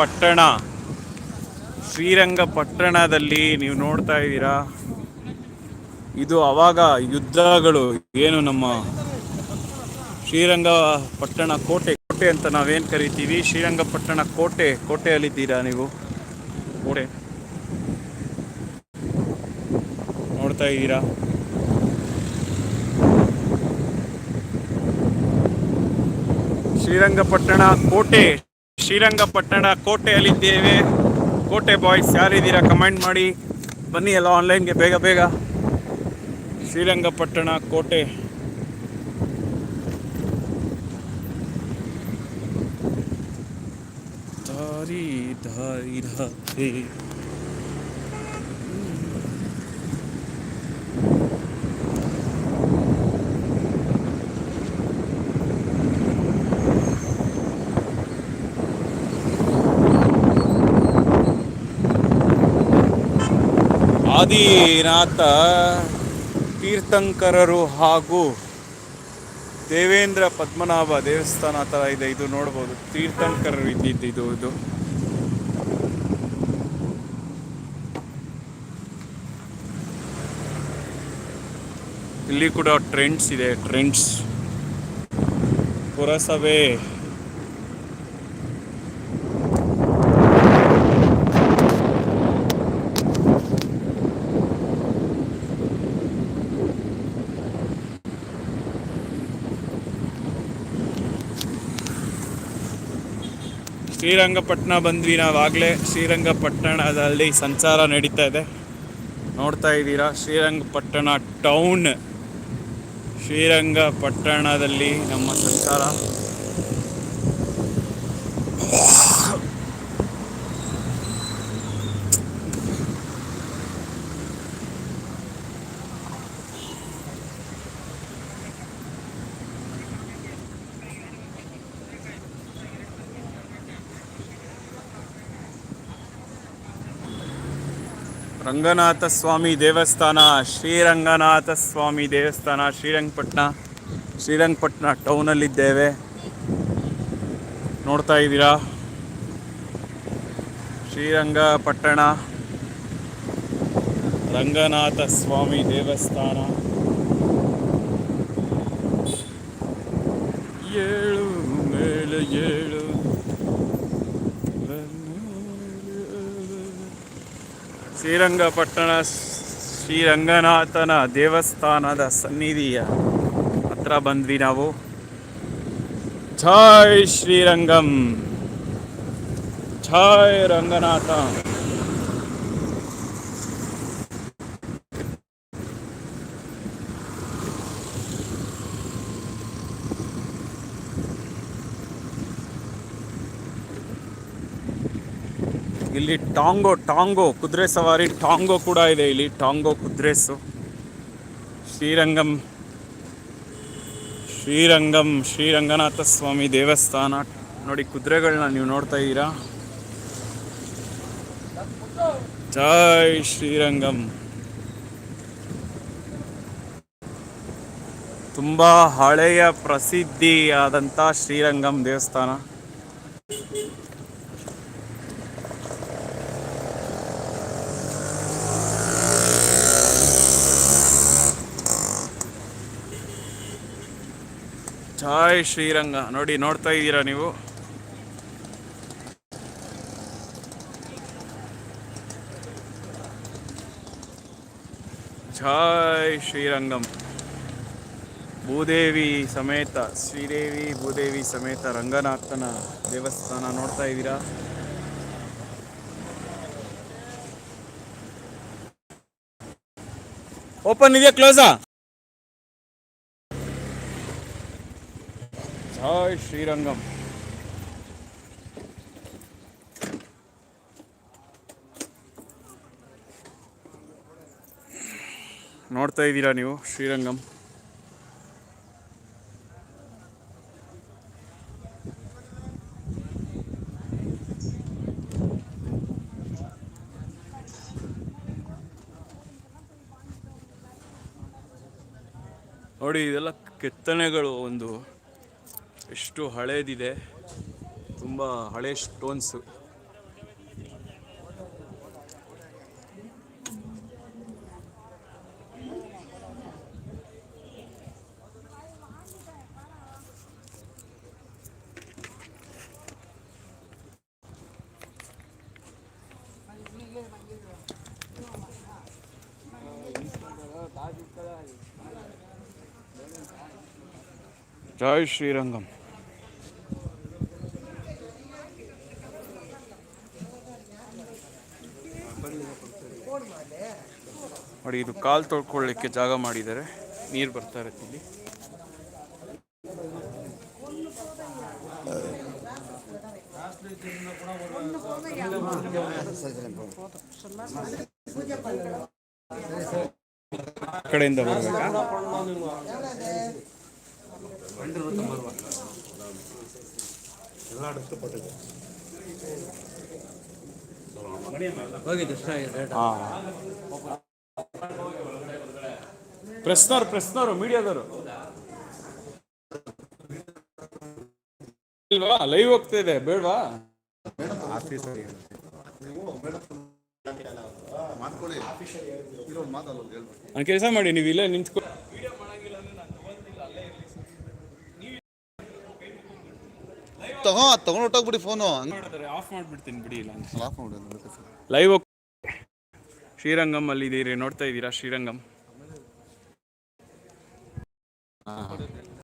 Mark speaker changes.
Speaker 1: ಪಟ್ಟಣ. ಶ್ರೀರಂಗಪಟ್ಟಣದಲ್ಲಿ ನೀವು ನೋಡ್ತಾ ಇದ್ದೀರಾ? ಇದು ಅವಾಗ ಯುದ್ಧಗಳು, ಏನು ನಮ್ಮ ಶ್ರೀರಂಗಪಟ್ಟಣ ಕೋಟೆ ಕೋಟೆ ಅಂತ ನಾವೇನು ಕರಿತೀವಿ? ಶ್ರೀರಂಗಪಟ್ಟಣ ಕೋಟೆ, ಕೋಟೆಯಲ್ಲಿದ್ದೀರಾ ನೀವು? ಕೋಟೆ. ನೋಡ್ತಾ ಇದ್ದೀರಾ? ಶ್ರೀರಂಗಪಟ್ಟಣ ಕೋಟೆ. ಶ್ರೀರಂಗಪಟ್ಟಣ ಕೋಟೆಯಲ್ಲಿದ್ದೇವೆ. ಕೋಟೆ ಬಾಯ್ಸ್ ಯಾರಿದ್ದೀರಾ ಕಮೆಂಟ್ ಮಾಡಿ. ಬನ್ನಿ ಎಲ್ಲ ಆನ್ಲೈನ್ಗೆ ಬೇಗ ಬೇಗ. ಶ್ರೀರಂಗಪಟ್ಟಣ ಕೋಟೆ. ದಾರಿ ದಾರಿ ಆದಿನಾಥ ತೀರ್ಥಂಕರರು ಹಾಗೂ ದೇವೇಂದ್ರ ಪದ್ಮನಾಭ ದೇವಸ್ಥಾನ ಥರ ಇದೆ. ಇದು ನೋಡ್ಬೋದು. ತೀರ್ಥಂಕರರು ಇದ್ದಿದ್ದು ಇದು ಇದು. ಇಲ್ಲಿ ಕೂಡ ಟ್ರೆಂಡ್ಸ್ ಇದೆ. ಟ್ರೆಂಡ್ಸ್ ಪುರಸಭೆ. ಶ್ರೀರಂಗಪಟ್ಟಣ ಬಂದ್ವಿ ನಾವಾಗಲೇ. ಶ್ರೀರಂಗಪಟ್ಟಣದಲ್ಲಿ ಸಂಚಾರ ನಡೀತಾ ಇದೆ. ನೋಡ್ತಾ ಇದ್ದೀರಾ? ಶ್ರೀರಂಗಪಟ್ಟಣ ಟೌನ್. ಶ್ರೀರಂಗಪಟ್ಟಣದಲ್ಲಿ ನಮ್ಮ ಸಂಚಾರ. ರಂಗನಾಥ ಸ್ವಾಮಿ ದೇವಸ್ಥಾನ, ಶ್ರೀರಂಗನಾಥ ಸ್ವಾಮಿ ದೇವಸ್ಥಾನ ಶ್ರೀರಂಗಪಟ್ಟಣ ಶ್ರೀರಂಗಪಟ್ಟಣ ಟೌನಲ್ಲಿದ್ದೇವೆ. ನೋಡ್ತಾ ಇದ್ದೀರಾ? ಶ್ರೀರಂಗಪಟ್ಟಣ, ರಂಗನಾಥ ಸ್ವಾಮಿ ದೇವಸ್ಥಾನ. ಏಳು ಮೇಳು ಏಳು. ಶ್ರೀರಂಗಪಟ್ಟಣ ಶ್ರೀರಂಗನಾಥನ ದೇವಸ್ಥಾನದ ಸನ್ನಿಧಿಯ ಹತ್ರ ಬಂದ್ವಿ ನಾವು. ಜೈ ಶ್ರೀರಂಗಂ ಜೈ ರಂಗನಾಥ. ಇಲ್ಲಿ ಟಾಂಗೋ ಟಾಂಗೋ, ಕುದುರೆ ಸವಾರಿ, ಟಾಂಗೋ ಕೂಡ ಇದೆ ಇಲ್ಲಿ. ಟಾಂಗೋ ಕುದುರೆಸು ಶ್ರೀರಂಗಂ ಶ್ರೀರಂಗಂ, ಶ್ರೀರಂಗನಾಥ ಸ್ವಾಮಿ ದೇವಸ್ಥಾನ. ನೋಡಿ ಕುದುರೆಗಳನ್ನ ನೀವು ನೋಡ್ತಾ ಇದ್ದೀರಾ? ಜೈ ಶ್ರೀರಂಗಂ. ತುಂಬಾ ಹಳೆಯ ಪ್ರಸಿದ್ಧಿಯಾದಂಥ ಶ್ರೀರಂಗಂ ದೇವಸ್ಥಾನ. ಜೈ ಶ್ರೀರಂಗ. ನೋಡಿ, ನೋಡ್ತಾ ಇದ್ದೀರಾ ನೀವು? ಜಾಯ್ ಶ್ರೀರಂಗಂ. ಭೂದೇವಿ ಸಮೇತ, ಶ್ರೀದೇವಿ, ಭೂದೇವಿ ಸಮೇತ ರಂಗನಾಥನ ದೇವಸ್ಥಾನ ನೋಡ್ತಾ ಇದ್ದೀರಾ? ಓಪನ್ ಇದೆಯಾ? ಕ್ಲೋಸಾ ಜೈ ಶ್ರೀರಂಗಂ ನೋಡ್ತಾ ಇದ್ದೀರಾ ನೀವು ಶ್ರೀರಂಗಂ? ನೋಡಿ ಇದೆಲ್ಲ ಕೆತ್ತನೆಗಳು ಒಂದು ಎಷ್ಟು ಹಳೇದಿದೆ ತುಂಬ ಹಳೆ ಸ್ಟೋನ್ಸು जय श्रीरंगम ನೋಡಿ ಇದು ಕಾಲು ತೊಳ್ಕೊಳ್ಳಿಕ್ಕೆ ಜಾಗ ಮಾಡಿದ್ದಾರೆ ನೀರು ಬರ್ತಾ ಇರುತ್ತೆ ಇಲ್ಲಿ ಆ ಕಡೆಯಿಂದ ಬರ್ಬೇಕಾ ಹಾ ಪ್ರೆಸ್ನವ್ರು ಪ್ರೆಸ್ನವ್ರು ಮೀಡಿಯಾದವರು. ಇಲ್ವಾ? ಲೈವ್ ಹೋಗ್ತಾ ಇದೆ ಬೇಡವಾ? ನಾನು ಕೆಲಸ ಮಾಡಿ ನೀವು ಇಲ್ಲೇ ನಿಂತ್ಕೊ
Speaker 2: ತಗೋ ತಗೊಂಡು ಹೊಟ್ಟೋಗ್ಬಿಡಿ ಫೋನು
Speaker 1: ಆಫ್ ಮಾಡ್ಬಿಡ್ತೀನಿ ಬಿಡಿ ಇಲ್ಲ ಲೈವ್ ಶ್ರೀರಂಗಂ ಅಲ್ಲಿ ಇದೀರಿ ನೋಡ್ತಾ ಇದ್ದೀರಾ ಶ್ರೀರಂಗಂ